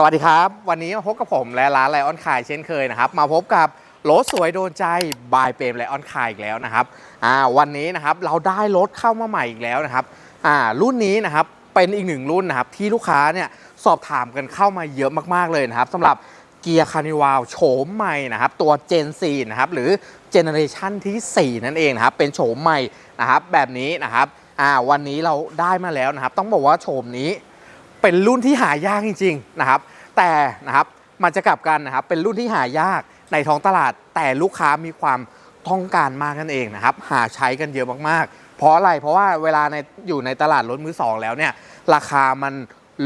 สวัสดีครับ วันนี้มาพบกับผมและร้านไลออนคายเช่นเคยนะครับมาพบกับรถสวยโดนใจบายเปรมไลออนคายอีกแล้วนะครับอ่าวันนี้นะครับเราได้รถเข้ามาใหม่อีกแล้วนะครับอ่ารุ่นนี้นะครับเป็นอีกหนึ่งรุ่นนะครับที่ลูกค้าเนี่ยสอบถามกันเข้ามาเยอะมากๆเลยนะครับสำหรับเกียร์คานิวาลโฉมใหม่นะครับตัว Gen 4นะครับหรือเจเนอเรชันที่ 4 นั่นเองนะครับเป็นโฉมใหม่นะครับแบบนี้นะครับอ่าวันนี้เราได้มาแล้วนะครับต้องบอกว่าโฉมนี้ เป็นรุ่นที่หายากจริงๆนะครับ แต่นะครับมันจะกลับกันนะครับ เป็นรุ่นที่หายากในท้องตลาด แต่ลูกค้ามีความต้องการมากนั่นเองนะครับ หาใช้กันเยอะมากๆ เพราะอะไร เพราะว่าเวลาในอยู่ในตลาดรถมือสองแล้วเนี่ย ราคามัน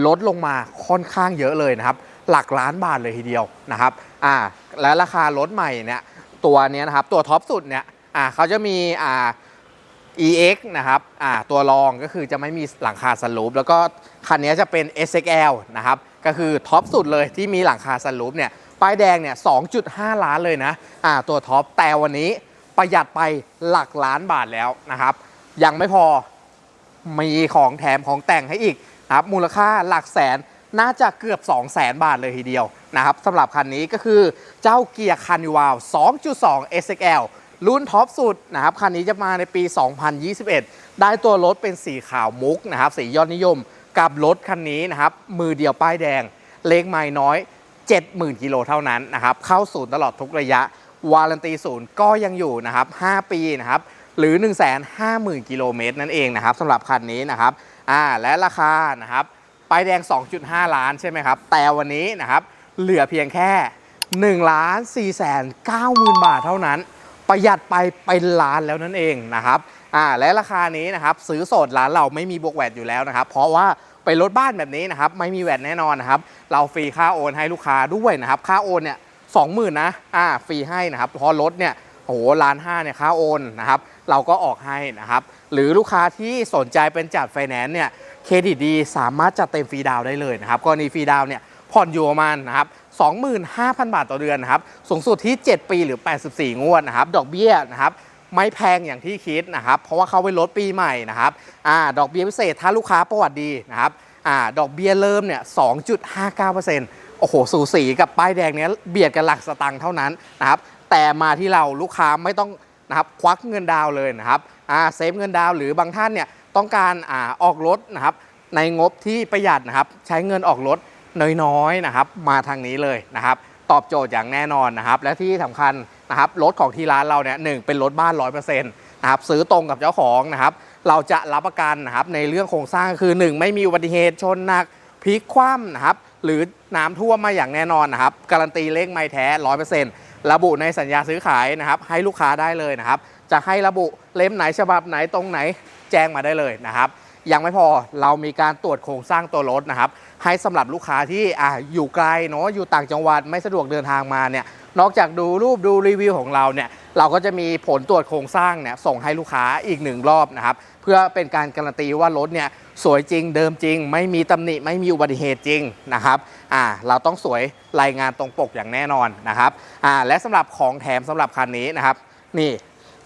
ลดลงมาค่อนข้างเยอะเลยนะครับ หลักล้านบาทเลยทีเดียวนะครับ อ่า และราคารถใหม่เนี่ย ตัวนี้นะครับ ตัวท็อปสุดเนี่ย อ่าเขาจะมี อ่า EX นะครับอ่าตัวรองก็คือจะไม่มีหลังคาสลูปแล้วก็คันนี้จะเป็น SXL นะครับ ก็คือท็อปสุดเลยที่มีหลังคาสลูปเนี่ย ป้ายแดงเนี่ย 2.5 ล้านเลยนะอ่าตัวท็อป แต่วันนี้ประหยัดไปหลักล้านบาทแล้วนะครับ ยังไม่พอ มีของแถมของแต่งให้อีกนะครับ มูลค่าหลักแสนน่าจะเกือบ 2 0 0แสนบาทเลยทีเดียวนะครับสำหรับคันนี้ก็คือเจ้าเกียร์คันวาล2.2 SXL รุ่นท็อปสุดนะครับคันนี้จะมาในปี 2021 ได้ตัวรถเป็นสีขาวมุกนะครับสียอดนิยมกับรถคันนี้นะครับมือเดียวป้ายแดง เลขไม่น้อย 70,000กิโลเท่านั้นนะครับเข้าศูนย์ตลอดทุกระยะ วารันตีศูนย์ก็ยังอยู่นะครับ 5 ปีนะครับหรือ 150,000กิโลเมตรนั่นเองนะครับสำหรับคันนี้นะครับอ่าและราคานะครับป้ายแดง 2.5 ล้านใช่ไหมครับ แต่วันนี้นะครับเหลือเพียงแค่1ล้าน4แสน9หมื่นบาทเท่านั้น ประหยัดไปเป็นล้านแล้วนั่นเองนะครับอ่าและราคานี้นะครับซื้อสดร้านเราไม่มีบวกแวดอยู่แล้วนะครับ เพราะว่าเป็นรถบ้านแบบนี้นะครับไม่มีแวดแน่นอนนะครับ เราฟรีค่าโอนให้ลูกค้าด้วยนะครับ ค่าโอนเนี่ยสองหมื่นนะอ่าฟรีให้นะครับเพราะรถเนี่ยโอ้โหล้านห้าเนี่ยค่าโอนนะครับ เราก็ออกให้นะครับ หรือลูกค้าที่สนใจเป็นจัดไฟแนนซ์เนี่ยเครดิตดีสามารถจัดเต็มฟรีดาวได้เลยนะครับกรณีฟรีดาวเนี่ย ผ่อนอยู่ประมาณนะครับ25,000 บาทต่อเดือนนะครับสูงสุดที่ 7 ปีหรือ 84 งวดนะครับดอกเบี้ยนะครับไม่แพงอย่างที่คิดนะครับ เพราะว่าเขาไปลดปีใหม่นะครับอ่าดอกเบี้ยพิเศษถ้าลูกค้าประวัติดีนะครับอ่าดอกเบี้ยเริ่มเนี่ย 2.59%โอ้โห สูสีกับป้ายแดงเนี้ยเบียดกันหลักสตังค์เท่านั้นนะครับ แต่มาที่เราลูกค้าไม่ต้องนะครับควักเงินดาวเลยนะครับอ่าเซฟเงินดาวหรือบางท่านเนี่ยต้องการอ่าออกรถนะครับในงบที่ประหยัดนะครับใช้เงินออกรถ น้อยๆนะครับ มาทางนี้เลยนะครับ ตอบโจทย์อย่างแน่นอนนะครับ และที่สำคัญนะครับรถของที่ร้านเราเนี่ยหนึ่งเป็นรถบ้านร้อยเปอร์เซ็นต์นะครับซื้อตรงกับเจ้าของนะครับเราจะรับประกันนะครับในเรื่องโครงสร้างคือ 1 ไม่มีอุบัติเหตุชนหนักพลิกคว่ำนะครับหรือน้ำท่วมมาอย่างแน่นอนนะครับการันตีเลขไม่แท้ร้อยเปอร์เซ็นต์ระบุในสัญญาซื้อขายนะครับให้ลูกค้าได้เลยนะครับจะให้ระบุเล่มไหนฉบับไหนตรงไหนแจ้งมาได้เลยนะครับ ยังไม่พอเรามีการตรวจโครงสร้างตัวรถนะครับ ให้สำหรับลูกค้าที่อะอยู่ไกลเนาะอยู่ต่างจังหวัดไม่สะดวกเดินทางมาเนี่ยนอกจากดูรูปดูรีวิวของเราเนี่ยเราก็จะมีผลตรวจโครงสร้างเนี่ยส่งให้ลูกค้าอีกหนึ่งรอบนะครับ เพื่อเป็นการการันตีว่ารถเนี่ยสวยจริงเดิมจริง ไม่มีตำหนิไม่มีอุบัติเหตุจริงนะครับอ่าเราต้องสวยรายงานตรงปกอย่างแน่นอนนะครับอ่าและสำหรับของแถมสำหรับคันนี้นะครับนี่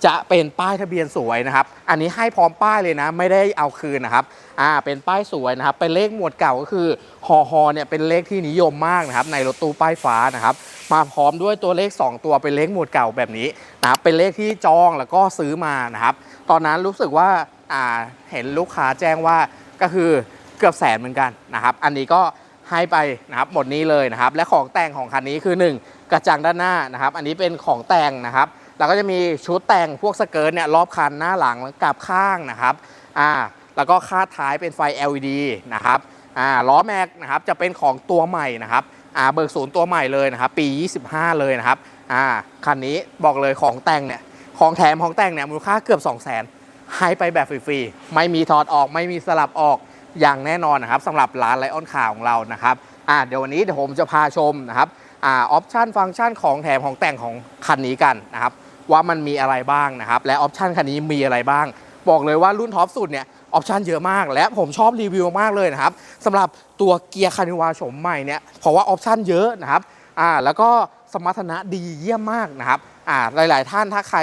จะเป็นป้ายทะเบียนสวยนะครับ อันนี้ให้พร้อมป้ายเลยนะ ไม่ได้เอาคืนนะครับ อ่า เป็นป้ายสวยนะครับ เป็นเลขหมวดเก่าก็คือฮอฮอเนี่ยเป็นเลขที่นิยมมากนะครับ ในรถตู้ป้ายฟ้านะครับ มาพร้อมด้วยตัวเลข 2 ตัวเป็นเลขหมวดเก่าแบบนี้นะครับ เป็นเลขที่จองแล้วก็ซื้อมานะครับ ตอนนั้นรู้สึกว่า อ่า เห็นลูกค้าแจ้งว่าก็คือเกือบแสนเหมือนกันนะครับ อันนี้ก็ให้ไปนะครับหมดนี้เลยนะครับ และของแต่งของคันนี้คือ 1 กระจังด้านหน้านะครับ อันนี้เป็นของแต่งนะครับ แล้วก็จะมีชุดแต่งพวกสเกิร์ตเนี่ยรอบคันหน้าหลังกลับข้างนะครับอ่าแล้วก็คาดท้ายเป็นไฟ LED นะครับอ่าล้อแม็กนะครับจะเป็นของตัวใหม่นะครับอ่าเบิกศูนย์ตัวใหม่เลยนะครับปี 25 เลยนะครับอ่าคันนี้บอกเลยของแต่งเนี่ยของแถมของแต่งเนี่ยมูลค่าเกือบ 2 0 0 0 0 0ให้ไปแบบฟรีๆไม่มีถอดออกไม่มีสลับออกอย่างแน่นอนนะครับสำหรับร้านไลออนข่าวของเรานะครับอ่าเดี๋ยววันนี้เดี๋ยวผมจะพาชมนะครับอ่าออปชันฟังก์ชันของแถมของแต่งของคันนี้กันนะครับ ว่ามันมีอะไรบ้างนะครับ และออปชันคันนี้มีอะไรบ้าง บอกเลยว่ารุ่นท็อปสุดเนี่ยออปชันเยอะมาก และผมชอบรีวิวมากเลยนะครับสำหรับตัวเกียร์คานิวาโฉมใหม่เนี่ยเพราะว่าออปชันเยอะนะครับอ่าแล้วก็สมรรถนะดีเยี่ยมมากนะครับอ่าหลาย ๆ ท่านถ้าใคร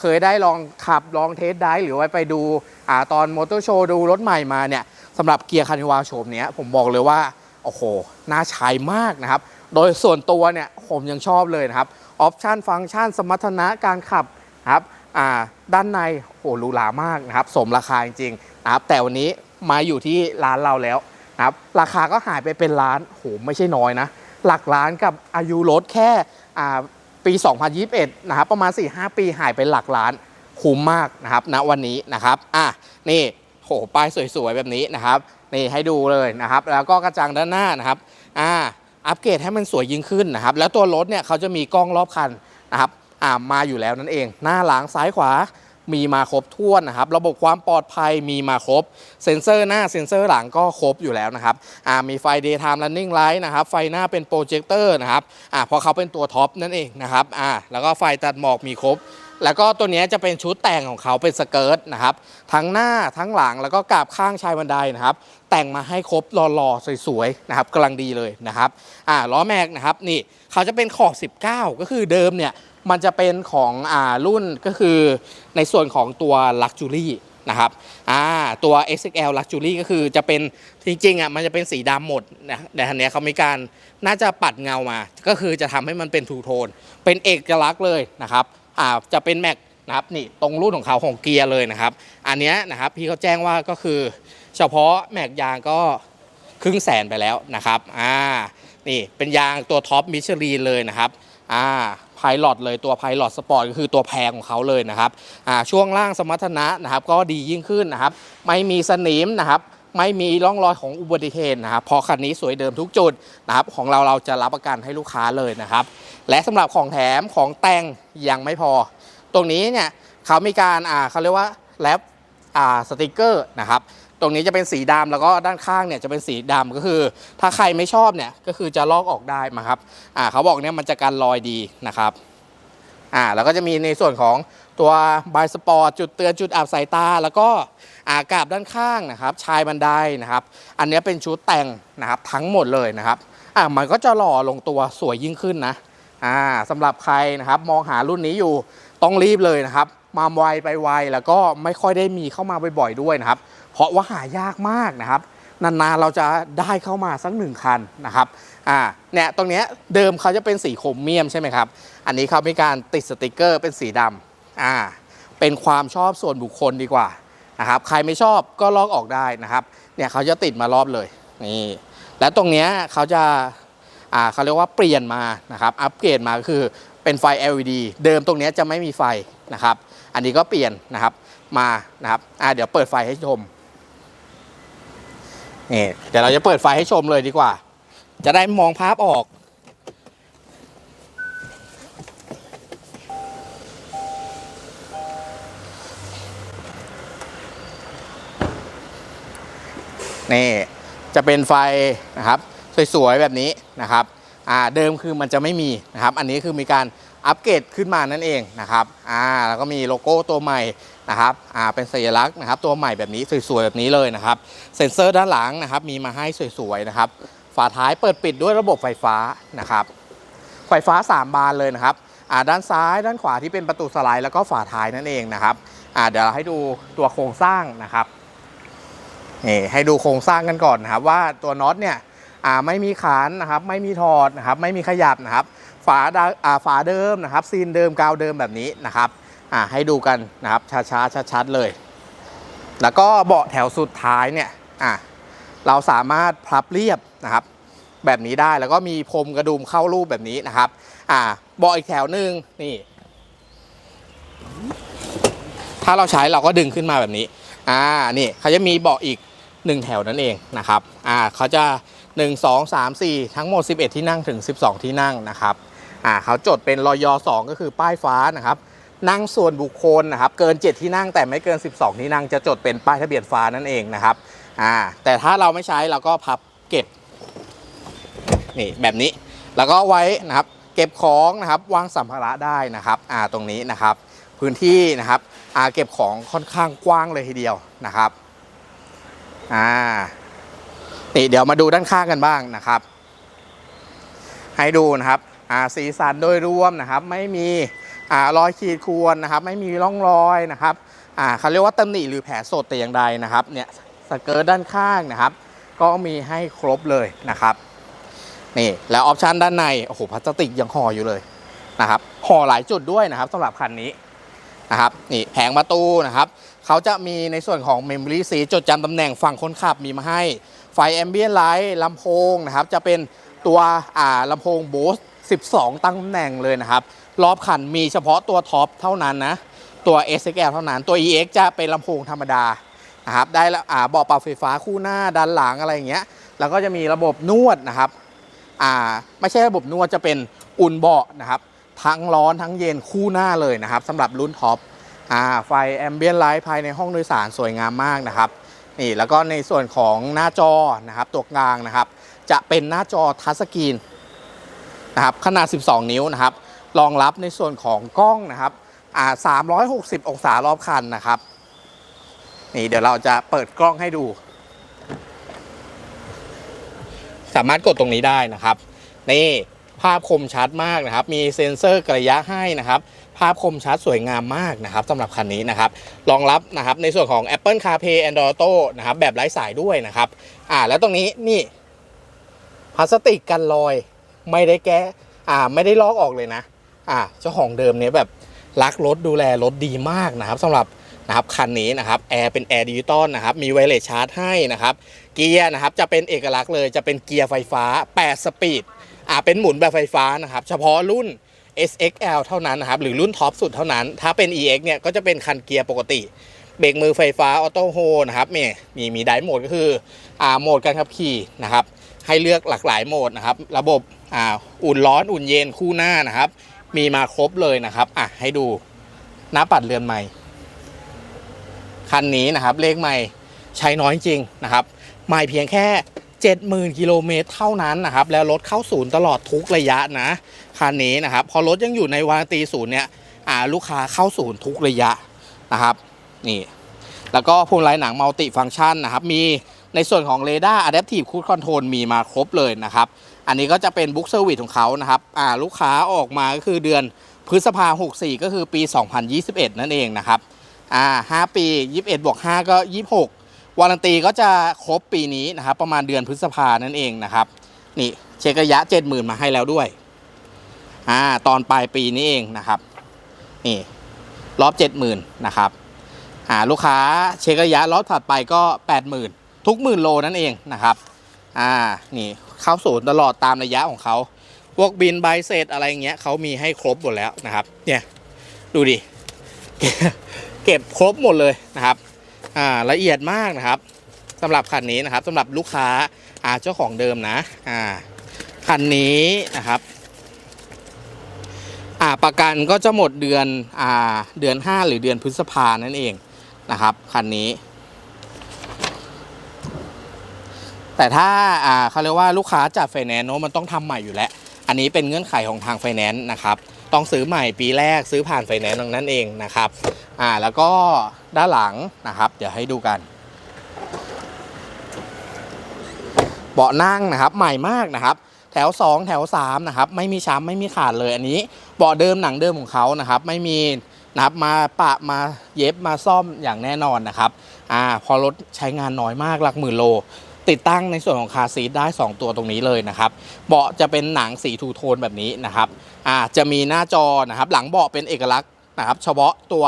เคยได้ลองขับลองเทสได้หรือว่าไปดูอ่าตอนมอเตอร์โชว์ดูรถใหม่มาเนี่ยสำหรับเกียร์คานิวาโฉมเนี้ยผมบอกเลยว่าโอ้โหน่าใช้มากนะครับ โดยส่วนตัวเนี่ยผมยังชอบเลยนะครับ ออปชันฟังก์ชันสมรรถนะการขับครับด้านในโอ้หรูหรามากนะครับ สมราคาจริงๆนะครับแต่วันนี้มาอยู่ที่ร้านเราแล้วนะครับราคาก็หายไปเป็นล้านโหไม่ใช่น้อยนะ หลักล้านกับอายุรถแค่ปี 2021 นะครับ ประมาณ 4-5 ปีหายไปหลักล้านคุ้มมากนะครับณวันนี้นะครับอะนี่โหป้ายสวยๆ แบบนี้นะครับนี่ให้ดูเลยนะครับ แล้วก็กระจังด้านหน้านะครับอ่า อัปเกรดให้มันสวยยิ่งขึ้นนะครับ แล้วตัวรถเนี่ยเขาจะมีกล้องรอบคันนะครับอ่ามาอยู่แล้วนั่นเอง หน้าหลังซ้ายขวามีมาครบถ้วนนะครับ ระบบความปลอดภัยมีมาครบ เซ็นเซอร์หน้าเซ็นเซอร์หลังก็ครบอยู่แล้วนะครับอ่ามีไฟ daytime running light นะครับ ไฟหน้าเป็นโปรเจคเตอร์นะครับอ่าพราะเขาเป็นตัวท็อปนั่นเองนะครับอ่าแล้วก็ไฟตัดหมอกมีครบ แล้วก็ตัวนี้จะเป็นชุดแต่งของเขาเป็นสเกิร์ตนะครับ ทั้งหน้าทั้งหลังแล้วก็กาบข้างชายบันไดนะครับ แต่งมาให้ครบหล่อๆสวยๆนะครับกำลังดีเลยนะครับอ่าล้อแม็กนะครับนี่เขาจะเป็นขอบ 19 ก็คือเดิมเนี่ยมันจะเป็นของอ่ารุ่นก็คือในส่วนของตัว Luxury นะครับอ่าตัว XXL Luxury ก็คือจะเป็นจริงๆอะมันจะเป็นสีดำหมดนะแต่ทันเนี้ยเขามีการน่าจะปัดเงามา ก็คือจะทำให้มันเป็นทูโทน เป็นเอกลักษณ์เลยนะครับ อ่าจะเป็นแม็กนะครับนี่ตรงรุ่นของเขาของเกียร์เลยนะครับ อันนี้นะครับพี่เขาแจ้งว่าก็คือ เฉพาะแม็กยางก็ครึ่งแสนไปแล้วนะครับอ่านี่เป็นยางตัวท็อปมิชลีนเลยนะครับอ่าไพลอตเลยตัวไพลอตสปอร์ตก็คือตัวแพงของเขาเลยนะครับอ่าช่วงล่างสมรรถนะนะครับก็ดียิ่งขึ้นนะครับ ไม่มีสนิมนะครับ ไม่มีร่องรอยของอุบัติเหตุนะครับพราะคันนี้สวยเดิมทุกจุดนะครับ ของเราเราจะรับประกันให้ลูกค้าเลยนะครับ และสำหรับของแถมของแต่งยังไม่พอ ตรงนี้เนี่ยเขามีการอ่าเขาเรียกว่าแรปอ่าสติกเกอร์นะครับ ตรงนี้จะเป็นสีดำแล้วก็ด้านข้างเนี่ยจะเป็นสีดำก็คือ ถ้าใครไม่ชอบเนี่ยก็คือจะลอกออกได้มาครับอ่าเขาบอกเนี่ยมันจะกันรอยดีนะครับอ่าแล้วก็จะมีในส่วนของ ตัวบายสปอร์ตจุดเตือนจุดอับสายตา แล้วก็อากาบด้านข้างนะครับชายบันไดนะครับ อันนี้เป็นชุดแต่งนะครับทั้งหมดเลยนะครับอ่ามันก็จะหล่อลงตัวสวยยิ่งขึ้นนะอ่าสำหรับใครนะครับมองหารุ่นนี้อยู่ต้องรีบเลยนะครับ มาไวไปไวแล้วก็ไม่ค่อยได้มีเข้ามาบ่อยๆด้วยนะครับ เพราะว่าหายากมากนะครับนานๆเราจะได้เข้ามาสักหนึ่งคันนะครับอ่าเนี่ยตรงเนี้ยเดิมเขาจะเป็นสีโครเมียมใช่ไหมครับ อันนี้เขามีการติดสติกเกอร์เป็นสีดำ อ่าเป็นความชอบส่วนบุคคลดีกว่านะครับใครไม่ชอบก็ลอกออกได้นะครับเนี่ยเขาจะติดมารอบเลยนี่และตรงเนี้ยเขาจะอ่าเขาเรียกว่าเปลี่ยนมานะครับอัปเกรดมาก็คือเป็นไฟ LED เดิมตรงเนี้ยจะไม่มีไฟนะครับ อันนี้ก็เปลี่ยนนะครับมานะครับอ่าเดี๋ยวเปิดไฟให้ชมนี่เดี๋ยวเราจะเปิดไฟให้ชมเลยดีกว่า จะได้มองภาพออก นี่จะเป็นไฟนะครับสวยๆแบบนี้นะครับอ่าเดิมคือมันจะไม่มีนะครับอันนี้คือมีการอัปเกรดขึ้นมานั่นเองนะครับอ่าแล้วก็มีโลโก้ตัวใหม่นะครับอ่าเป็นสัญลักษณ์นะครับตัวใหม่แบบนี้สวยๆแบบนี้เลยนะครับเซ็นเซอร์ด้านหลังนะครับมีมาให้สวยๆนะครับฝาท้ายเปิดปิดด้วยระบบไฟฟ้านะครับไฟฟ้า 3 บานเลยนะครับอ่าด้านซ้ายด้านขวาที่เป็นประตูสไลด์แล้วก็ฝาท้ายนั่นเองนะครับอ่าเดี๋ยวเราให้ดูตัวโครงสร้างนะครับ นี่ให้ดูโครงสร้างกันก่อนนะครับว่าตัวน็อตเนี่ยไม่มีขานนะครับไม่มีถอดนะครับไม่มีขยับนะครับฝาดาฝาเดิมนะครับซีนเดิมกาวเดิมแบบนี้นะครับให้ดูกันนะครับช้าๆชัดๆเลย แล้วก็เบาะแถวสุดท้ายเนี่ยเราสามารถพับเรียบนะครับ แบบนี้ได้แล้วก็มีพรมกระดุมเข้ารูปแบบนี้นะครับเบาะอีกแถวหนึ่งนี่ถ้าเราใช้เราก็ดึงขึ้นมาแบบนี้ อ่า นี่เขาจะมีเบาะอีก 1 แถวนั่นเองนะครับอ่าเขาจะ 1 2 3 4 ทั้งหมด 11 ที่นั่งถึง 12 ที่นั่งนะครับอ่าเขาจดเป็นรอยอ2ก็คือป้ายฟ้านะครับนั่งส่วนบุคคลนะครับเกิน 7 ที่นั่งแต่ไม่เกิน 12 ที่นั่งจะจดเป็นป้ายทะเบียนฟ้านั่นเองนะครับอ่าแต่ถ้าเราไม่ใช้เราก็พับเก็บนี่แบบนี้แล้วก็ไว้นะครับเก็บของนะครับวางสัมภาระได้นะครับอ่าตรงนี้นะครับ พื้นที่นะครับอ่าเก็บของค่อนข้างกว้างเลยทีเดียวนะครับ อ่านี่เดี๋ยวมาดูด้านข้างกันบ้างนะครับ ให้ดูนะครับอ่าสีสันโดยรวมนะครับ ไม่มีอ่ารอยขีดข่วนนะครับ ไม่มีร่องรอยนะครับอ่าเขาเรียกว่าตำหนิหรือแผลสดแต่อย่างใดนะครับเนี่ยสเกิร์ตด้านข้างนะครับ ก็มีให้ครบเลยนะครับนี่แล้วออปชันด้านในโอ้โหพลาสติกยังห่ออยู่เลยนะครับห่อหลายจุดด้วยนะครับสำหรับคันนี้ นะครับนี่แผงประตูนะครับเขาจะมีในส่วนของ Memory s e a t จดจำตำแหน่งฝั่งคนขับมีมาให้ ไฟแอมเบียนไลท์ลำโพงนะครับจะเป็นตัวอ่าลำโพง Bose 12 ตั้งตำแหน่งเลยนะครับรอบคันมีเฉพาะตัวท็อปเท่านั้นนะตัว SXL เท่านั้นตัว EX จะเป็นลำโพงธรรมดานะครับได้แล้วอ่าเบาะปรับไฟฟ้าคู่หน้าด้านหลังอะไรอย่างเงี้ยแล้วก็จะมีระบบนวดนะครับอ่าไม่ใช่ระบบนวดจะเป็นอุ่นเบาะนะครับ ทั้งร้อนทั้งเย็นคู่หน้าเลยนะครับสำหรับรุ่นท็อปอ่าไฟแอมเบียนไลท์ภายในห้องโดยสารสวยงามมากนะครับนี่แล้วก็ในส่วนของหน้าจอนะครับตัวกลางนะครับ จะเป็นหน้าจอทัชสกรีนนะครับขนาด 12 นิ้วนะครับรองรับในส่วนของกล้องนะครับอ่า360 องศารอบคันนะครับนี่เดี๋ยวเราจะเปิดกล้องให้ดู สามารถกดตรงนี้ได้นะครับ นี่ ภาพคมชัดมากนะครับ มีเซ็นเซอร์กระยะให้นะครับ ภาพคมชัดสวยงามมากนะครับสำหรับคันนี้นะครับ รองรับนะครับในส่วนของ Apple CarPlay Android Auto นะครับ แบบไร้สายด้วยนะครับ อ่า แล้วตรงนี้นี่พลาสติกกันรอยไม่ได้แก้อ่า ไม่ได้ลอกออกเลยนะ อ่า เจ้าของเดิมเนี้ยแบบรักรถดูแลรถดีมากนะครับสำหรับนะครับคันนี้นะครับแอร์เป็นแอร์ดิจิตอลนะครับ มีไวเลสชาร์จให้นะครับ เกียร์นะครับจะเป็นเอกลักษณ์เลยจะเป็นเกียร์ไฟฟ้า 8 สปีด อ่าเป็นหมุนแบบไฟฟ้านะครับเฉพาะรุ่น SXL เท่านั้นนะครับหรือรุ่นท็อปสุดเท่านั้น ถ้าเป็น EX เนี่ยก็จะเป็นคันเกียร์ปกติ เบรกมือไฟฟ้าออโต้โฮนะครับมีมีมีไดโหมดก็คืออ่าโหมดการขับขี่นะครับให้เลือกหลากหลายโหมดนะครับระบบอ่าอุ่นร้อนอุ่นเย็นคู่หน้านะครับ มีมาครบเลยนะครับอะให้ดูหน้าปัดเรือนใหม่ คันนี้นะครับเลขใหม่ใช้น้อยจริงนะครับใหม่เพียงแค่ 70,000กิโลเมตรเท่านั้นนะครับ แล้วรถเข้าศูนย์ตลอดทุกระยะนะคันนี้นะครับ พอรถยังอยู่ในวารันตีศูนย์เนี่ยอ่าลูกค้าเข้าศูนย์ทุกระยะนะครับ นี่ แล้วก็พวงมาลัยหนังมัลติฟังก์ชันนะครับ มีในส่วนของเรดาร์ Adaptive Cruise Control มีมาครบเลยนะครับ อันนี้ก็จะเป็นบุ๊กเซอร์วิสของเขานะครับอ่าลูกค้าออกมาก็คือเดือนพฤษภา64 ก็คือปี 2021 นั่นเองนะครับอ่า5ปี 21บวก5ก็ 26 วารันตีก็จะครบปีนี้นะครับ ประมาณเดือนพฤษภานั่นเองนะครับ นี่เช็คระยะ 70,000 มาให้แล้วด้วยอ่าตอนปลายปีนี้เองนะครับ นี่รอบ 70,000 นะครับอ่าลูกค้าเช็คระยะรอบถัดไปก็ 80,000 ทุกหมื่นโลนั่นเองนะครับอ่านี่เข้าศูนย์ตลอดตามระยะของเขาพวกบินใบเสร็จอะไรเงี้ยเขามีให้ครบหมดแล้วนะครับ เนี่ยดูดิ เก็บครบหมดเลยนะครับ อ่าละเอียดมากนะครับสำหรับคันนี้นะครับสำหรับลูกค้าอ่าเจ้าของเดิมนะอ่าคันนี้นะครับอ่าประกันก็จะหมดเดือนอ่าเดือน 5 หรือเดือนพฤษภานั่นเองนะครับคันนี้ แต่ถ้าอ่าเขาเรียกว่าลูกค้าจัดไฟแนนซ์เนอะมันต้องทำใหม่อยู่แล้ว อันนี้เป็นเงื่อนไขของทางไฟแนนซ์นะครับ ต้องซื้อใหม่ปีแรกซื้อผ่านไฟแนนซ์ตรงนั้นเองนะครับอ่าแล้วก็ด้านหลังนะครับ เดี๋ยวให้ดูกัน เบาะนั่งนะครับใหม่มากนะครับ แถว 2 แถว3นะครับไม่มีช้ำไม่มีขาดเลยอันนี้เบาะเดิมหนังเดิมของเขานะครับ ไม่มีนะครับมาปะมาเย็บมาซ่อมอย่างแน่นอนนะครับอ่าพอรถใช้งานน้อยมากหลักหมื่นโล ติดตั้งในส่วนของคาซีทได้ 2 ตัวตรงนี้เลยนะครับ เบาะจะเป็นหนังสีทูโทนแบบนี้นะครับอ่าจะมีหน้าจอนะครับ หลังเบาะเป็นเอกลักษณ์นะครับ เฉพาะตัว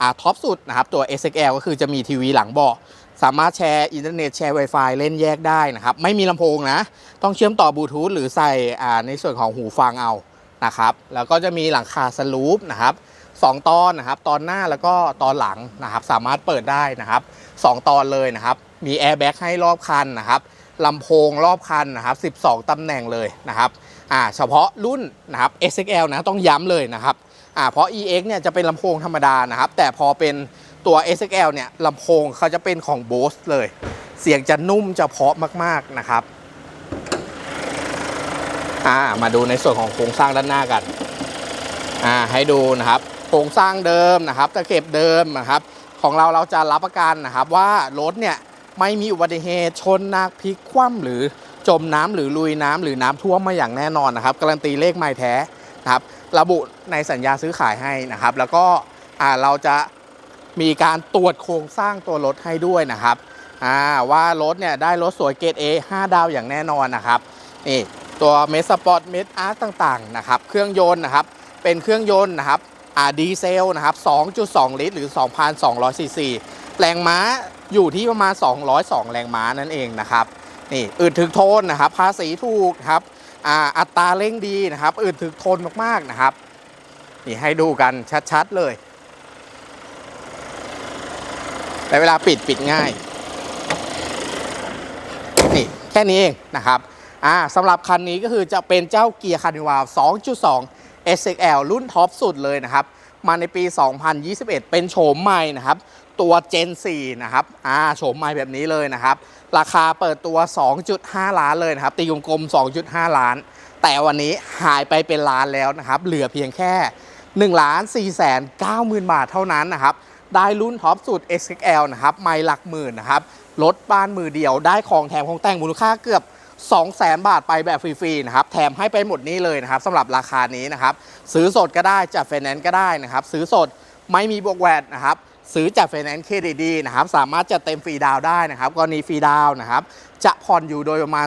อ่าท็อปสุดนะครับ ตัว SXL ก็คือจะมีทีวีหลังเบาะสามารถแชร์อินเทอร์เน็ตแชร์ Wi-Fi เล่นแยกได้นะครับ ไม่มีลำโพงนะ ต้องเชื่อมต่อบลูทูธหรือใส่อ่าในส่วนของหูฟังเอานะครับ แล้วก็จะมีหลังคาสลูปนะครับ สองตอนนะครับ ตอนหน้าแล้วก็ตอนหลังนะครับ สามารถเปิดได้นะครับสองตอนเลยนะครับ มีแอร์แบ็กให้รอบคันนะครับลำโพงรอบคันนะครับ 12 ตำแหน่งเลยนะครับอ่าเฉพาะรุ่นนะครับ SXL นะต้องย้ำเลยนะครับอ่าเพราะ EX เนี่ยจะเป็นลำโพงธรรมดานะครับ แต่พอเป็นตัว SXL เนี่ยลำโพงเขาจะเป็นของ Bose เลย เสียงจะนุ่มจะเพราะมากๆนะครับอ่ามาดูในส่วนของโครงสร้างด้านหน้ากันอ่าให้ดูนะครับ ครงสร้างเดิมนะครับตะเข็บเดิมนะครับ ของเราเราจะรับประกันนะครับว่ารถเนี่ยไม่มีอุบัติเหตุชนนักพลิกคว่ำหรือจมน้ำหรือลุยน้ำหรือน้ำท่วมมาอย่างแน่นอนนะครับการันตีเลขไม้แท้นะครับระบุในสัญญาซื้อขายให้นะครับ แล้วก็เราจะมีการตรวจโครงสร้างตัวรถให้ด้วยนะครับว่ารถเนี่ยได้รถสวยเกรด A 5 ดาวอย่างแน่นอนนะครับนี่ตัวเมสสปอร์ตเมสอาร์ต่างๆนะครับเครื่องยนต์นะครับเป็นเครื่องยนต์นะครับ ดีเซลนะครับ 2.2 ลิตร หรือ 2,200ซีซีแรงม้าอยู่ที่ประมาณ 202 แรงม้านั่นเองนะครับนี่อึดถึกทนนะครับ ภาษีถูกครับอ,อัตราเร่งดีนะครับอึดถึกทนมากๆนะครับนี่ให้ดูกันชัดๆเลยแต่เวลาปิดปิดง่ายนี่แค่นี้เองนะครับอ่าสำหรับคันนี้ก็คือจะเป็นเจ้าเกียร์คาร์นิวาล2.2 SXL รุ่นท็อปสุดเลยนะครับ มาในปี 2021 เป็นโฉมใหม่นะครับ ตัว Gen 4 นะครับอ่าโฉมใหม่แบบนี้เลยนะครับ ราคาเปิดตัว 2.5 ล้านเลยนะครับ ตีกลมๆ2.5 ล้าน แต่วันนี้หายไปเป็นล้านแล้วนะครับ เหลือเพียงแค่1ล้าน4แสน9หมื่นบาทเท่านั้นนะครับ ได้รุ่นท็อปสุด XXL นะครับ ไม่หลักหมื่นนะครับ รถบ้านมือเดียว ได้ของแถมของแต่งมูลค่าเกือบ 200,000 บาทไปแบบฟรีๆนะครับแถมให้ไปหมดนี้เลยนะครับสำหรับราคานี้นะครับซื้อสดก็ได้จัดไฟแนนซ์ก็ได้นะครับซื้อสดไม่มีบวกแวดนะครับซื้อจากไฟแนนซ์เครดิตดีนะครับสามารถจัดเต็มฟรีดาวได้นะครับกรณีฟรีดาวนะครับจะผ่อนอยู่โดยประมาณ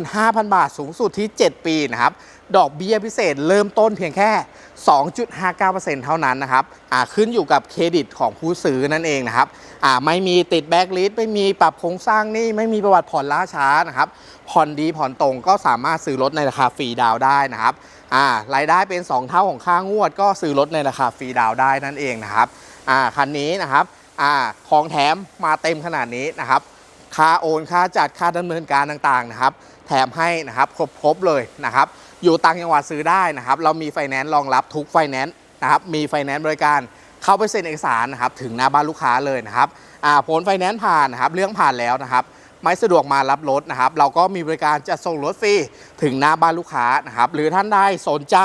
25,000 บาทสูงสุดที่ 7 ปีนะครับ ดอกเบี้ยพิเศษเริ่มต้นเพียงแค่ 2.59%เท่านั้นนะครับขึ้นอยู่กับเครดิตของผู้ซื้อนั่นเองนะครับไม่มีติดแบ็กลิสไม่มีปรับโครงสร้างนี่ไม่มีประวัติผ่อนล่าช้านะครับ ผ่อนดีผ่อนตรงก็สามารถซื้อรถในราคาฟรีดาวได้นะครับรายได้เป็น 2 เท่าของค่างวด ก็ซื้อรถในราคาฟรีดาวได้นั่นเองนะครับคันนี้นะครับอของแถมมาเต็มขนาดนี้นะครับ ค่าโอนค่าจัดค่าดำเนินการต่างๆนะครับ แถมให้นะครับครบๆเลยนะครับ อยู่ต่างจังหวัดซื้อได้นะครับ เรามีไฟแนนซ์รองรับทุกไฟแนนซ์นะครับ มีไฟแนนซ์บริการเข้าไปเซ็นเอกสารนะครับ ถึงหน้าบ้านลูกค้าเลยนะครับอ่าผลไฟแนนซ์ผ่านนะครับ เรื่องผ่านแล้วนะครับไม่สะดวกมารับรถนะครับ เราก็มีบริการจะส่งรถฟรีถึงหน้าบ้านลูกค้านะครับ หรือท่านใดสนใจ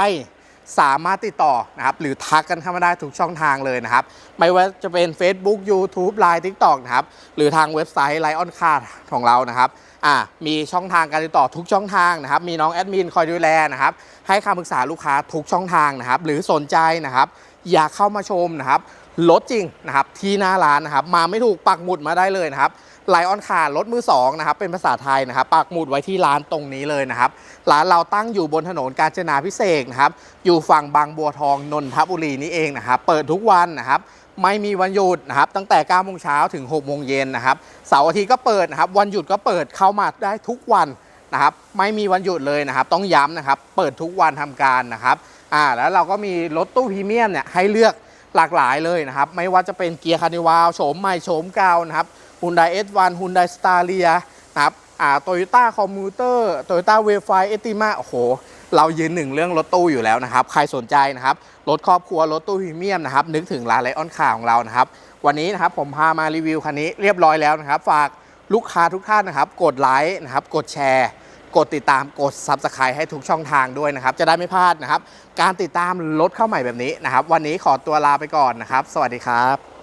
สามารถติดต่อนะครับหรือทักกันเข้ามาได้ทุกช่องทางเลยนะครับ ไม่ว่าจะเป็น Facebook YouTube Line TikTok นะครับหรือทางเว็บไซต์ Lion Card ของเรานะครับอ่ามีช่องทางการติดต่อทุกช่องทางนะครับ มีน้องแอดมินคอยดูแลนะครับให้คำปรึกษาลูกค้าทุกช่องทางนะครับ หรือสนใจนะครับ อยากเข้ามาชมนะครับ รถจริงนะครับที่หน้าร้านนะครับมาไม่ถูกปักหมุดมาได้เลยนะครับไลออนคาร์รถมือสองนะครับเป็นภาษาไทยนะครับปักหมุดไว้ที่ร้านตรงนี้เลยนะครับร้านเราตั้งอยู่บนถนนกาญจนาพิเศษนะครับอยู่ฝั่งบางบัวทองนนทบุรีนี่เองนะครับเปิดทุกวันนะครับไม่มีวันหยุดนะครับตั้งแต่9โมงเช้าถึง6โมงเย็นนะครับเสาร์อาทิตย์ก็เปิดนะครับวันหยุดก็เปิดเข้ามาได้ทุกวันนะครับไม่มีวันหยุดเลยนะครับต้องย้ำนะครับเปิดทุกวันทำการนะครับอ่าแล้วเราก็มีรถตู้พรีเมียมเนี่ยให้เลือก หลากหลายเลยนะครับ ไม่ว่าจะเป็นเกียร์คาร์นิวาลโฉมใหม่โฉมเก่านะครับ Hyundai S1 Hyundai Staria นะครับอ่า Toyota Commuter Toyota Wayfire Etima โอ้โห เรายืนหนึ่งเรื่องรถตู้อยู่แล้วนะครับ ใครสนใจนะครับ รถครอบครัว รถตู้พรีเมียมนะครับ นึกถึงร้านไลออนคาร์ของเรานะครับ วันนี้นะครับผมพามารีวิวคันนี้เรียบร้อยแล้วนะครับ ฝากลูกค้าทุกท่านนะครับ กดไลค์นะครับ กดแชร์ กดติดตามกด Subscribe ให้ทุกช่องทางด้วยนะครับ จะได้ไม่พลาดนะครับ การติดตามรถเข้าใหม่แบบนี้นะครับ วันนี้ขอตัวลาไปก่อนนะครับ สวัสดีครับ